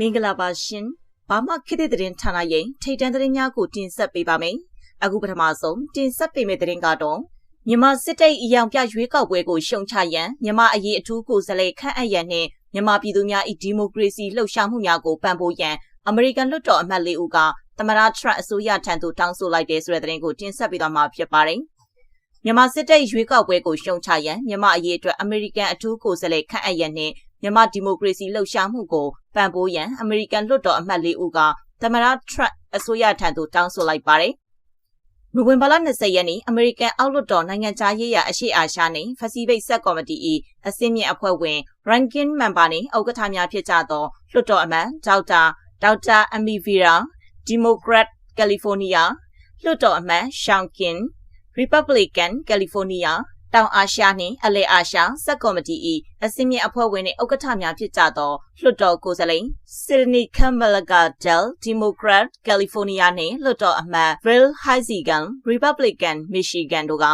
မင်္ဂလာပါရှင်ဘာမှခေတ်သစ်သတင်းဌာနရဲ့ထိတ်တန့်သတင်းများကိုတင်ဆက်ပေးပါမယ်အခုပထမဆုံးတင်ဆက်ပေးမယ့်သတင်းကတော့မြန်မာစစ်တပ်အယောင်ပြရွေးကောက်ပွဲကိုရှုံချရန်မြန်မာအရေးအထူးကိုယ်စားလှယ်ခန့်အပ်ရန်နှင့်မြန်မာပြည်သူများ၏ဒီမိုကရေစီလှုပ်ရှားမှုများကိုပံ့ပိုးရန်အမေရိကန်လွှတ်တော်အမတ်လေးဦးကသမရထရန့်အစိုးရထံသို့တောင်းဆိုလိုက်တဲ့ဆိုတဲ့သတင်းကိုတင်ဆက်ပေးသွားမှာဖြစ်ပါတယ်မြန်မာစစ်တပ်ရွေးကောက်ပွဲကိုရှုံချရန်မြန်မာအရေးအတွက်အမေရိကန်အထူးကိုယ်စားလှယ်ခန့်အပ်ရန်နှင့် မြန်မာဒီမိုကရေစီလှုပ်ရှားမှုကိုပံ့ပိုးရန်အမေရိကန်လွှတ်တော်အမတ်လေးဦးကသမရထရန့်အစိုးရထံသို့တောင်းဆိုလိုက်ပါတယ်။နိုဝင်ဘာလ20ရက်နေ့အမေရိကန်အောက်လွှတ်တော်နိုင်ငံခြားရေးရာအရှိအာရှနှင့်ဖစီဖိတ်ဆက်ကော်မတီ၏အစည်းအမြင့်အဖွဲ့ဝင် Ranking Member နှင့်ဥက္ကဋ္ဌများဖြစ်ကြသောလွှတ်တော်အမတ်ဒေါက်တာဒေါက်တာအမီဗီရာဒီမိုကရက်ကယ်လီဖိုးနီးယားလွှတ်တော်အမတ်ရှောင်းကင် Republican ကယ်လီဖိုးနီးယား တောင်အာရှနှင့်အလဲအာရှစက်ကော်မတီ၏အစည်းအမြင့်အဖွဲ့ဝင်နှင့်ဥက္ကဋ္ဌများဖြစ်ကြသောလွှတ်တော်ကိုယ်စားလှယ်ဆီဒနီကမ်မလဂါဒဲလ်ဒီမိုကရက်ကယ်လီဖိုးနီးယားနှင့်လွှတ်တော်အမတ်ဗီလ်ဟိုင်ဇီဂန်ရီပတ်ဘလစ်ကန်မီရှီဂန်တို့က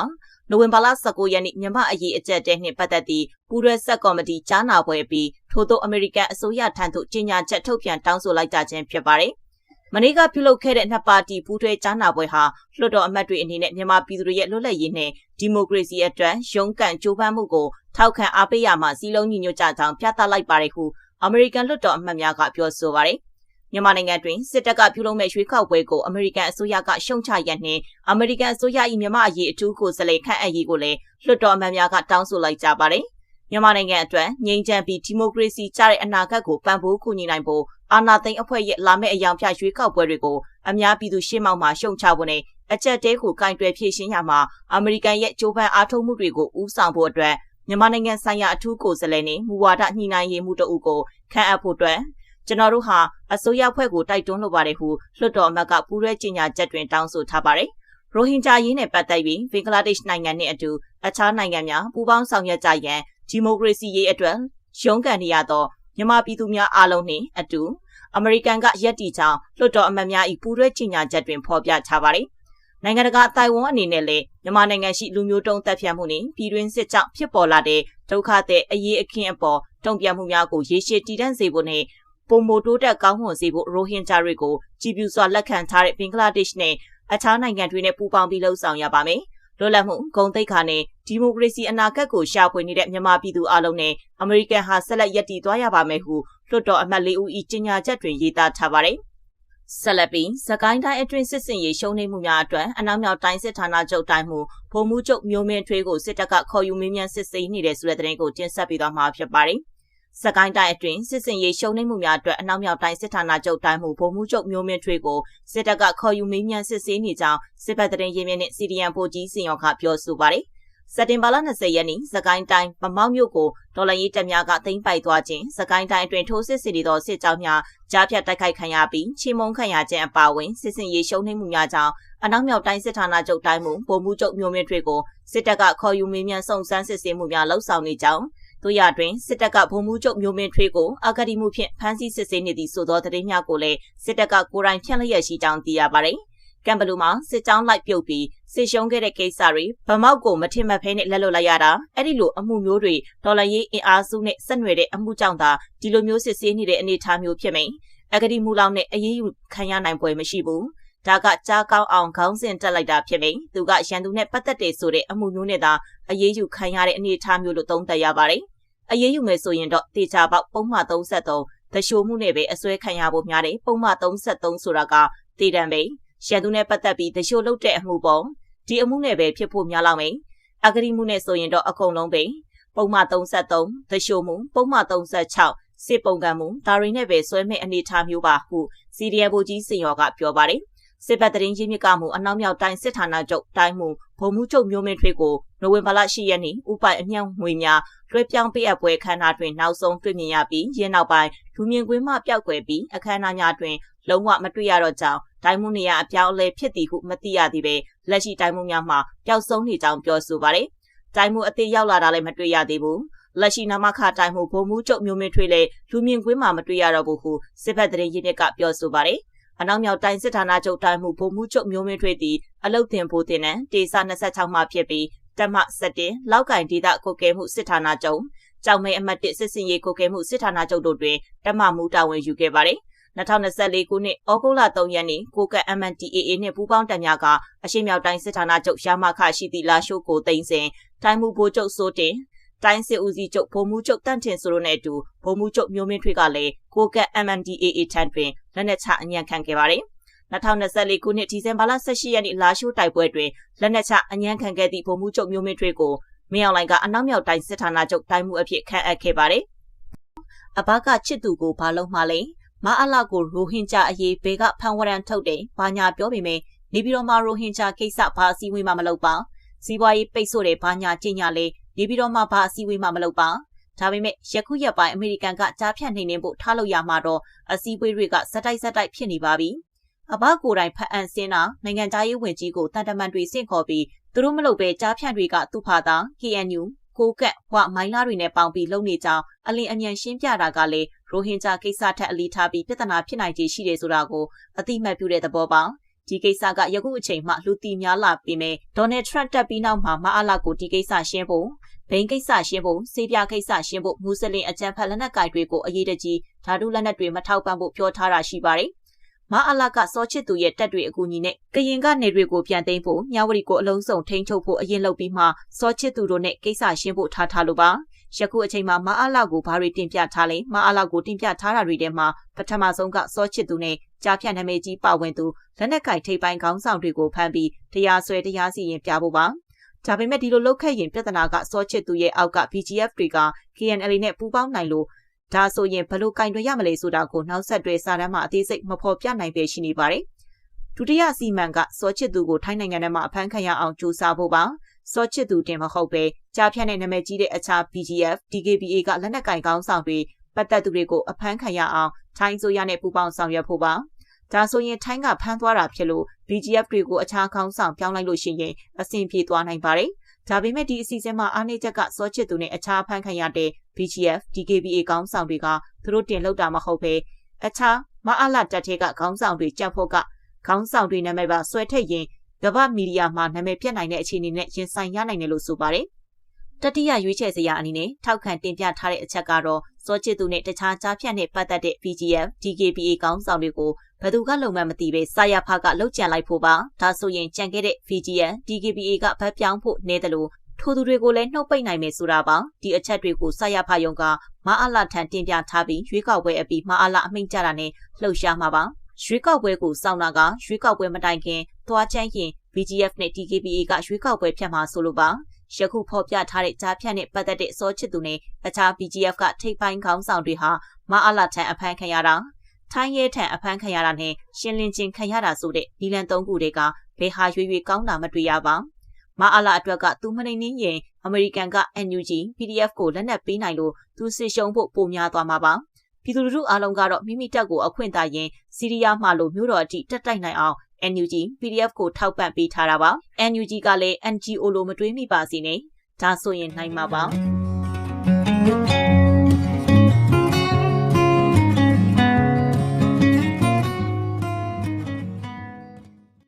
နိုဝင်ဘာလ19ရက်နေ့မြန်မာအရေးအကြက်တဲနှင့်ပတ်သက်သည့်ပူးရဲဆက်ကော်မတီကြားနာပွဲပြီးထို့သောအမေရိကန်အစိုးရထံသို့ကြေညာချက်ထုတ်ပြန်တောင်းဆိုလိုက်ကြခြင်းဖြစ်ပါတယ်။ မနေ့ကပြုလုပ်ခဲ့တဲ့နှစ်ပါတီပူးထွေးကြားနာပွဲဟာလွှတ်တော်အမတ်တွေအနေနဲ့မြန်မာပြည်သူတွေရဲ့လွတ်လပ်ရေးနဲ့ဒီမိုကရေစီအတွက်ရုန်းကန်ကြိုးပမ်းမှုကိုထောက်ခံအားပေးရမှစီလုံးညီညွတ်ကြကြောင်းပြသလိုက်ပါတယ်ဟုအမေရိကန်လွှတ်တော်အမတ်များကပြောဆိုပါတယ်မြန်မာနိုင်ငံတွင်စစ်တပ်ကပြုလုပ်မဲ့ရွေးကောက်ပွဲကိုအမေရိကန်အစိုးရကရှုံချရန်နှင့်အမေရိကန်အစိုးရ၏မြန်မာအရေးအထူးကိုယ်စားလှယ်ခန့်အပ်ရေးကိုလည်းလွှတ်တော်အမတ်များကတောင်းဆိုလိုက်ကြပါတယ်။မြန်မာနိုင်ငံအတွက်ငြိမ်းချမ်းပြီးဒီမိုကရေစီကျတဲ့အနာဂတ်ကိုပံ့ပိုးကူညီနိုင်ဖို့ အာဏာသိမ်းအဖွဲ့ရဲ့လာမယ့်အယောင်ပြရွေးကောက်ပွဲတွေကိုအများပြည်သူရှေ့မှောက်မှာရှုံချဖို့နဲ့အကြက်တဲကိုကင်တွယ်ဖြည့်ရှင်းရမှာအမေရိကန်ရဲ့ကြိုးပမ်းအားထုတ်မှုတွေကိုဦးဆောင်ဖို့အတွက်မြန်မာနိုင်ငံဆိုင်ရာအထူးကိုယ်စားလှယ်နဲ့မူဝါဒညှိနှိုင်းရေးမှုတို့ကိုခန့်အပ်ဖို့အတွက်ကျွန်တော်တို့ဟာအစိုးရဖွဲ့ကိုတိုက်တွန်းလိုပါတယ်ဟုလွှတ်တော်အမတ်ကပူးရဲကြေညာချက်တွင်တောင်းဆိုထားပါတယ်။ရိုဟင်ဂျာရေးနဲ့ပတ်သက်ပြီးဘင်္ဂလားဒေ့ရှ်နိုင်ငံနဲ့အတူအခြားနိုင်ငံများပူးပေါင်းဆောင်ရွက်ကြရန်ဒီမိုကရေစီရေးအတွက်ရုန်းကန်နေရသောမြန်မာပြည်သူများအားလုံးနှင့်အတူ အမေရိကန်ကရက်တီကြောင်လွှတ်တော်အမတ်များ၏ပူးတွဲကြေညာချက်တွင်ဖော်ပြထားပါတယ်။နိုင်ငံတကာအတိုင်းဝန်အနေနဲ့လည်းမြန်မာနိုင်ငံရှိလူမျိုးတုံးတပ်ဖြတ်မှုနှင့်ပြည်တွင်းစစ်ကြောင့်ဖြစ်ပေါ်လာတဲ့ဒုက္ခတဲ့အရေးအခင်းအပေါ်တုံ့ပြန်မှုများကိုရေရှည်တည်တံ့စေဖို့နဲ့ပုံမိုတိုးတက်ကောင်းမွန်စေဖို့ရိုဟင်ဂျာတွေကိုကြည်ပြူစွာလက်ခံထားတဲ့ဘင်္ဂလားဒေ့ရှ်နဲ့အခြားနိုင်ငံတွေနဲ့ပူးပေါင်းပြီးလှုပ်ဆောင်ရပါမယ်။လွတ်လပ်မှုဂုံတိတ်ခါနဲ့ဒီမိုကရေစီအနာဂတ်ကိုရှာဖွေနေတဲ့မြန်မာပြည်သူအလုံးနဲ့အမေရိကန်ဟာဆက်လက်ရည်တည်သွားရပါမယ်ဟု လွှတ်တော်အမတ်လေးဦး၏ကြေညာချက်တွင်ရေးသားထားပါတယ်။ဆက်လက်ပြီးစကိုင်းတိုင်းအတွင်းစစ်စင်ရေးရှုံးနေမှုများအတွက်အနောက်မြောက်တိုင်းစစ်ဌာနချုပ်တိုင်းမှုဗိုလ်မှူးချုပ်မျိုးမင်းထွေးကိုစစ်တပ်ကခေါ်ယူမင်းမြန်စစ်ဆေးနေတဲ့ဆိုတဲ့သတင်းကိုတင်ဆက်ပေးသွားမှာဖြစ်ပါတယ်။စကိုင်းတိုင်းအတွင်းစစ်စင်ရေးရှုံးနေမှုများအတွက်အနောက်မြောက်တိုင်းစစ်ဌာနချုပ်တိုင်းမှုဗိုလ်မှူးချုပ်မျိုးမင်းထွေးကိုစစ်တပ်ကခေါ်ယူမင်းမြန်စစ်ဆေးနေကြောင်းစစ်ဘက်တရင်ရင်းမြစ်နဲ့စီဒီအမ်ဗိုလ်ကြီးစင်ရောကပြောဆိုပါတယ်။ စက်တင်ဘာလ20ရက်နေ့စကိုင်းတိုင်းပမောက်မြို့ကိုဒေါ်လာရေးတပ်များကသိမ်းပိုက်သွားခြင်းစကိုင်းတိုင်းအတွင်းထိုးစစ်ဆင်နေသောစစ်ကြောင်းများကြားဖြတ်တိုက်ခိုက်ခံရပြီးချီမုံခံရခြင်းအပါအဝင်စစ်စင်ရေးရှုံးနိမ့်မှုများကြောင့်အနောက်မြောက်တိုင်းစစ်ဌာနချုပ်တိုင်းမှုဗိုလ်မှူးချုပ်မျိုးမြင့်ထွေကိုစစ်တပ်ကခေါ်ယူမေးမြန်းစုံစမ်းစစ်ဆေးမှုများလှုပ်ဆောင်နေကြောင်းတို့ရတွင်စစ်တပ်ကဗိုလ်မှူးချုပ်မျိုးမင်းထွေးကိုအကတိမှုဖြင့်ဖမ်းဆီးစစ်ဆေးနေသည့်ဆိုသောသတင်းများကိုလည်းစစ်တပ်ကကိုယ်တိုင်ဖြန့်လျက်ရှိကြောင်းသိရပါတယ်။ ကံဘလူမှာစစ်ကြောင်းလိုက်ပြုတ်ပြီးစစ်ရှုံးခဲ့တဲ့ကိစ္စတွေဗမောက်ကိုမထင်မှတ်ဖဲနဲ့လက်လွတ်လိုက်ရတာအဲ့ဒီလိုအမှုမျိုးတွေဒေါ်လာရေးအင်အားစုနဲ့ဆက်နွယ်တဲ့အမှုကြောင့်သာဒီလိုမျိုးစစ်ဆေးနေတဲ့အနေအထားမျိုးဖြစ်မိန်အဂတိမူလောင်နဲ့အရေးယူခံရနိုင်ပွဲမရှိဘူးဒါကကြားကောင်းအောင်ခေါင်းစဉ်တက်လိုက်တာဖြစ်မိန်သူကရန်သူနဲ့ပတ်သက်တယ်ဆိုတဲ့အမှုမျိုးနဲ့သာအရေးယူခံရတဲ့အနေအထားမျိုးလို့သုံးသပ်ရပါတယ်အရေးယူမယ်ဆိုရင်တော့တေချာပေါက်ပုံမှန်33တရှိုးမှုနဲ့ပဲအစွဲခံရဖို့များတယ်ပုံမှန်33ဆိုတာကတည်တံပဲ ရန်သူနဲ့ပတ်သက်ပြီးတရှို့လုပ်တဲ့အမှုပုံဒီအမှုနဲ့ပဲဖြစ်ဖို့များလောက်မယ်အဂရိမှုနဲ့ဆိုရင်တော့အကုန်လုံးပဲပုံမှန်33တရှို့မှုပုံမှန်36စစ်ပုံကံမှုဒါရီနဲ့ပဲဆွဲမဲ့အနေထားမျိုးပါဟုစီရီယယ်ဘူကြီးစင်ရောကပြောပါတယ် စစ်ဘက်တရင်ရင်းမြစ်ကမှုအနောက်မြောက်တိုင်းစစ်ဌာနချုပ်တိုင်းမှုဗိုလ်မှူးချုပ်မျိုးမင်းထွေးကိုနိုဝင်ဘာလ10ရက်နေ့ဥပိုင်အမြောက်ငွေများလွှဲပြောင်းပေးအပ်ပွဲခမ်းနားတွင်နောက်ဆုံးတွေ့မြင်ရပြီးရင်းနောက်ပိုင်းလူမြင်ကွင်းမှပျောက်ကွယ်ပြီးအခမ်းအနားများတွင်လုံးဝမတွေ့ရတော့ကြောင်းဒိုင်းမှုနေရအပြောင်းအလဲဖြစ်သည်ဟုမသိရသေးပဲလက်ရှိဒိုင်းမှုများမှာပျောက်ဆုံးနေကြောင်းပြောဆိုပါတယ်။ဒိုင်းမှုအသေးရောက်လာတာလည်းမတွေ့ရသေးဘူး။လက်ရှိနမခဒိုင်းမှုဘုံမှုချုပ်မျိုးမင်းထွေးလေလူမြင်ကွင်းမှာမတွေ့ရတော့ဘူးဟုစစ်ဘက်တရင်ရင်းမြစ်ကပြောဆိုပါတယ်။ အနောက်မြောက်တိုင်းစစ်ဌာနချုပ်တိုင်းမှုဘုံမှုချုပ်မျိုးမင်းထွေးသည်အလုတ်တင်ဖို့တင်တဲ့တေစာ26မှဖြစ်ပြီးတက်မ7လောက်ကင်ဒေသကုတ်ကဲမှုစစ်ဌာနချုပ်ကြောင်မဲအမှတ်1စစ်စင်ရေးကိုကဲမှုစစ်ဌာနချုပ်တို့တွင်တမမှုတာဝန်ယူခဲ့ပါတယ်2024ခုနှစ်ဩဂုတ်လ3ရက်နေ့ကိုကတ် MNDAA နှင့်ပူးပေါင်းတပ်များကအရှိမြောက်တိုင်းစစ်ဌာနချုပ်ရမခရှိသည့်လာရှိုးကိုသိမ်းစဉ်တိုင်းမှုဘိုးချုပ်စိုးတင် တိုင်းစစ်ဦးစီးချုပ်ဗိုလ်မှူးချုပ်တန့်ထင်ဆိုတို့နဲ့အတူဗိုလ်မှူးချုပ်မျိုးမင်းထွေးကလည်းကိုကတ် MNDAA ထံတွင်လက်နက်ချအညံ့ခံခဲ့ပါတယ်2024ခုနှစ်ဒီဇင်ဘာလ18ရက်နေ့လာရှိုးတိုက်ပွဲတွင်လက်နက်ချအညံ့ခံခဲ့သည့်ဗိုလ်မှူးချုပ်မျိုးမင်းထွေးကိုမင်းအောင်လှိုင်ကအနောက်မြောက်တိုင်းစစ်ဌာနချုပ်တိုင်းမှုအဖြစ်ခန့်အပ်ခဲ့ပါတယ်။အဘကချစ်သူကိုဘာလို့မှလဲမအလာကိုရိုဟင်ဂျာအရေးဘေကဖန်ဝရန်ထုတ်တယ်။ဘာညာပြောပေမဲ့နေပြည်တော်မှာရိုဟင်ဂျာကိစ္စဘာအစည်းအဝေးမှမလုပ်ပါ။စီးပွားရေးပိတ်ဆို့တယ်ဘာညာကြင်ညာလေ နေပြည်တော်မှာဘာအစည်းအဝေးမှမလုပ်ပါ။ဒါပေမဲ့ယခုရက်ပိုင်းအမေရိကန်ကကြားဖြတ်နေနေဖို့ထားလို့ရမှာတော့အစည်းအဝေးတွေကစက်တိုက်စက်တိုက်ဖြစ်နေပါပြီ။အဘကိုယ်တိုင်ဖတ်အံစင်းတာနိုင်ငံသားရေးဝန်ကြီးကိုတန်တမန်တွေစင့်ခေါ်ပြီးသူတို့မလုပ်ပဲကြားဖြန့်တွေကသူ့ဖာသာ KNU ကိုကက်ဝမိုင်းလာတွေနဲ့ပေါင်းပြီးလုပ်နေကြောင်းအလင်းအမြန်ရှင်းပြတာကလည်းရိုဟင်ဂျာကိစ္စထက်အလေးထားပြီးပြဿနာဖြစ်နိုင်ခြေရှိတယ်ဆိုတာကိုအတိမတ်ပြုတဲ့သဘောပါဒီကိစ္စကယခုအချိန်မှလူတီများလာပြီးမြဲဒေါ်နယ်ထရန့်တက်ပြီးနောက်မှာမအားလာကိုဒီကိစ္စရှင်းဖို့ ဘိန်းကိစ္စရှင်းဖို့စေပြကိစ္စရှင်းဖို့မူစလင်အကြံဖက်လက်နက်ကိုင်တွေကိုအရေးတကြီးဓာတုလက်နက်တွေမထောက်ပံ့ဖို့ပြောထားတာရှိပါတယ်မအလာကစောချစ်သူရဲ့တက်တွေအကူအညီနဲ့ကရင်ကနေတွေကိုပြန်သိမ်းဖို့မြဝတီကိုအလုံးစုံထိန်းချုပ်ဖို့အရင်လုပ်ပြီးမှစောချစ်သူတို့နဲ့ကိစ္စရှင်းဖို့ထားထားလို့ပါယခုအချိန်မှာမအလာကိုဘာတွေတင်ပြထားလဲမအလာကိုတင်ပြထားတာတွေထဲမှာပထမဆုံးကစောချစ်သူနဲ့ကြားဖြတ်နာမည်ကြီးပါဝင်သူလက်နက်ကိုင်ထိပ်ပိုင်းခေါင်းဆောင်တွေကိုဖမ်းပြီးတရားစွဲတရားစီရင်ပြဖို့ပါ ဒါပေမဲ့ဒီလိုလုပ်ခဲ့ရင်ပြဿနာကစောချစ်သူရဲ့အောက်က BGF တွေက KNL နဲ့ပူးပေါင်းနိုင်လို့ဒါဆိုရင်ဘလို့ကင်တွင်ရမလဲဆိုတာကိုနောက်ဆက်တွဲစာတမ်းမှာအသေးစိတ်မဖော်ပြနိုင်ပဲရှိနေပါတယ်။ဒုတိယစီမံကစောချစ်သူကိုထိုင်းနိုင်ငံထဲမှာအဖမ်းခံရအောင်ကြိုးစားဖို့ပါ။စောချစ်သူတင်မဟုတ်ပဲကြားဖြတ်တဲ့နာမည်ကြီးတဲ့အခြား BGF, DKBA ကလက်နက်ကင်ကောင်းဆောင်တွေပတ်သက်သူတွေကိုအဖမ်းခံရအောင်ထိုင်းဆိုရနဲ့ပူးပေါင်းဆောင်ရွက်ဖို့ပါ။ဒါဆိုရင်ထိုင်းကဖမ်းသွားတာဖြစ်လို့ BGF တွေကိုအခြားကောင်းဆောင်ပြောင်းလိုက်လို့ရှိရင်အဆင်ပြေသွားနိုင်ပါတယ်။ဒါပေမဲ့ဒီအစီအစဉ်မှာအားနည်းချက်ကစောချစ်သူနဲ့အခြားဖန်ခံရတဲ့ BGF, DKBA ကောင်းဆောင်တွေကသူတို့တင်လောက်တာမဟုတ်ပဲအခြားမအလာတက်တဲ့ကခေါင်းဆောင်တွေကြံ့ဖို့ကခေါင်းဆောင်တွေနာမည်ပါဆွဲထည့်ရင်ကမ္ဘာမီဒီယာမှာနာမည်ပြတ်နိုင်တဲ့အခြေအနေနဲ့ရင်ဆိုင်ရနိုင်တယ်လို့ဆိုပါတယ်။တတိယရွေးချယ်စရာအနေနဲ့ထောက်ခံတင်ပြထားတဲ့အချက်ကတော့စောချစ်သူနဲ့တခြားကြားဖြတ်နဲ့ပတ်သက်တဲ့ VGF, DKBA ကောင်းဆောင်တွေကို ဘယ်သူကလုံမှမသိပဲစာရဖကလှုပ်ကြံလိုက်ဖို့ပါဒါဆိုရင်ကြံခဲ့တဲ့ VGN DKBA ကဗတ်ပြောင်းဖို့နေတယ်လို့ထိုသူတွေကိုလည်းနှုတ်ပိတ်နိုင်မယ်ဆိုတာပါဒီအချက်တွေကိုစာရဖယုံကမအားလာထံတင်ပြထားပြီးရွေးကောက်ပွဲအပြီးမအားလာအမိန့်ကြတာနဲ့လှုပ်ရှားမှာပါရွေးကောက်ပွဲကိုစောင့်တာကရွေးကောက်ပွဲမတိုင်ခင်သွားချမ်းရင် VGF နဲ့ DKBA ကရွေးကောက်ပွဲဖြတ်မှာဆိုလိုပါယခုဖော်ပြထားတဲ့ကြားဖြတ်နဲ့ပတ်သက်တဲ့စောချစ်သူနဲ့အခြား BGF ကထိပ်ပိုင်းခေါင်းဆောင်တွေဟာမအားလာထံအဖမ်းခံရတာ ထိုင်းရဲထံအဖမ်းခံရတာနဲ့ရှင်းလင်းချင်းခံရတာဆိုတဲ့ဒီလန်သုံးခုတွေကဘယ်ဟာရွေရွေကောင်းတာမတွေ့ရပါမအားလာအတွက်ကသူမနေနှင်းရင်အမေရိကန်က NUG PDF ကိုလက်နက်ပေးနိုင်လို့သူစစ်ရှုံးဖို့ပိုများသွားမှာပါပြည်သူလူထုအားလုံးကတော့မိမိတပ်ကိုအခွင့်အာဏာရင်စီးရီးယားမှလို့မြို့တော်အထိတက်တိုက်နိုင်အောင် NUG PDF ကိုထောက်ပံ့ပေးထားတာပါ NUG ကလည်း NGO လိုမတွေးမိပါစေနဲ့ဒါဆိုရင်နိုင်မှာပါ